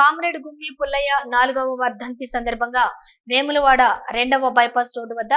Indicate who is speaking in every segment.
Speaker 1: Comrade గుమ్మి పుల్లయ్య నాలుగవ వర్ధంతి సందర్భంగా వేములవాడ రెండవ బైపాస్ రోడ్డు వద్ద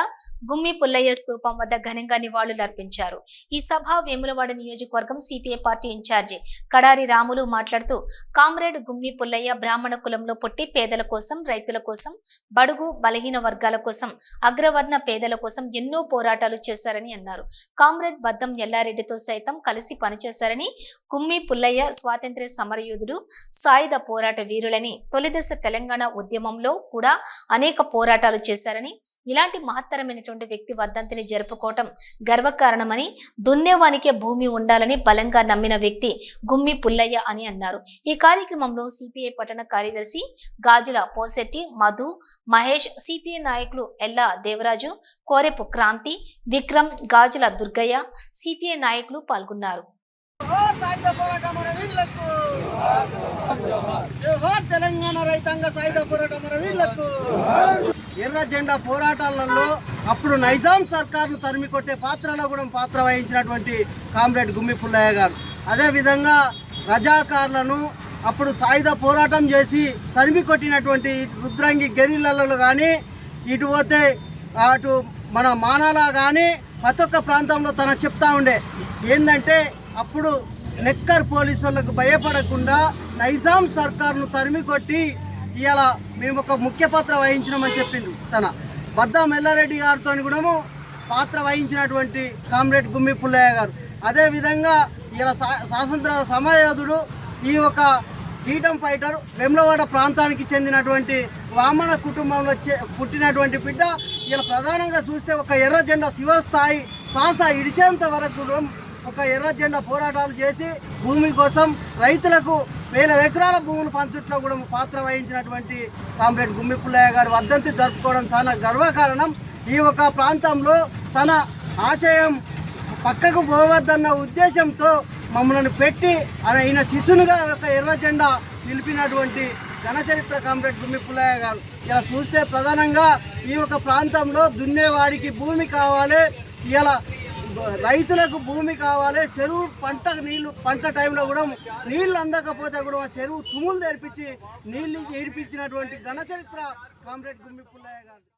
Speaker 1: గుమ్మి పుల్లయ్య స్తూపం వద్ద ఘనంగా నివాళులర్పించారు ఈ సభ వేములవాడ నియోజకవర్గం CPI party in charge Kadari Ramulu మాట్లాడుతూ కామ్రేడ్ గుమ్మి పుల్లయ్య బ్రాహ్మణ కులంలో పుట్టి పేదల కోసం రైతుల కోసం బడుగు బలహీన వర్గాల కోసం అగ్రవర్ణ పేదల కోసం ఎన్నో పోరాటాలు చేశారని అన్నారు. కామ్రేడ్ బద్దం ఎల్లారెడ్డితో సైతం కలిసి పనిచేశారని గుమ్మి పుల్లయ్య స్వాతంత్ర్య సమరయోధుడు సాయుధ పోరాట వీరులని తొలిదశ తెలంగాణ ఉద్యమంలో కూడా అనేక పోరాటాలు చేశారని ఇలాంటి మహత్తరమైనటువంటి వ్యక్తి వర్ధంతిని జరుపుకోవటం గర్వకారణమని దున్నేవానికే భూమి ఉండాలని బలంగా నమ్మిన వ్యక్తి గుమ్మి పుల్లయ్య అని అన్నారు. ఈ కార్యక్రమంలో సిపిఐ పట్టణ కార్యదర్శి గాజుల పోసెట్టి మధు మహేష్ సిపిఐ నాయకులు ఎల్లా దేవరాజు కోరెపు క్రాంతి విక్రమ్ గాజుల దుర్గయ్య సిపిఐ నాయకులు పాల్గొన్నారు
Speaker 2: జోహార్ సాయుధ పోరాట వీరులకు జోహార్ తెలంగాణ రైతాంగ సాయుధ పోరాట వీళ్ళకు ఎర్ర జెండా పోరాటాలలో అప్పుడు నైజాం సర్కార్ను తరిమి కొట్టే పాత్రలో కూడా పాత్ర వహించినటువంటి కామ్రేడ్ గుమ్మి పుల్లయ్య గారు. అదేవిధంగా రజాకారులను అప్పుడు సాయుధ పోరాటం చేసి తరిమి కొట్టినటువంటి రుద్రంగి గెరిలలో కానీ ఇటు పోతే అటు మన మానాల కానీ ప్రతి ఒక్క ప్రాంతంలో తన చెప్తా ఉండే. ఏంటంటే అప్పుడు నెక్కర్ పోలీసు వాళ్ళకు భయపడకుండా నైజాం సర్కార్ను తరిమి కొట్టి ఇవాళ మేము ఒక ముఖ్య పాత్ర వహించినామని చెప్పింది తన. బద్దా మెల్లారెడ్డి గారితో కూడా పాత్ర వహించినటువంటి కామ్రేడ్ గుమ్మి పుల్లయ్య గారు. అదేవిధంగా ఇలా స్వాతంత్ర సమయోధుడు ఈ ఒక ఫ్రీడమ్ ఫైటర్ వెమ్లవాడ ప్రాంతానికి చెందినటువంటి వామన కుటుంబంలో చే- పుట్టినటువంటి బిడ్డ ఇలా ప్రధానంగా చూస్తే ఒక ఎర్ర జెండా శివస్థాయి శ్వాస ఇడిచేంత వరకు కూడా ఒక ఎర్ర జెండా పోరాటాలు చేసి భూమి కోసం రైతులకు వేల ఎకరాల భూములు పంచుట్లో కూడా పాత్ర వహించినటువంటి కామ్రేడ్ గుమ్మి పుల్లయ్య గారు వర్ధంతి జరుపుకోవడం చాలా గర్వకారణం. ఈ ఒక ప్రాంతంలో తన ఆశయం పక్కకు పోవద్దన్న ఉద్దేశంతో మమ్మల్ని పెట్టి ఆయన శిశునుగా ఒక ఎర్ర జెండా నిలిపినటువంటి ఘనచరిత్ర కామ్రేడ్ గుమ్మి పుల్లయ్య గారు. ఇలా చూస్తే ప్రధానంగా ఈ యొక్క ప్రాంతంలో దున్నేవాడికి భూమి కావాలి. ఇలా రైతులకు భూమి కావాలి చెరువు పంట నీళ్ళు పంట టైంలో కూడా నీళ్ళు అందకపోతే కూడా చెరువు తుములు తెరిపించి నీళ్ళు ఏడిపించినటువంటి ఘనచరిత్ర కామ్రేడ్ గుమ్మి పుల్లయ్య గారు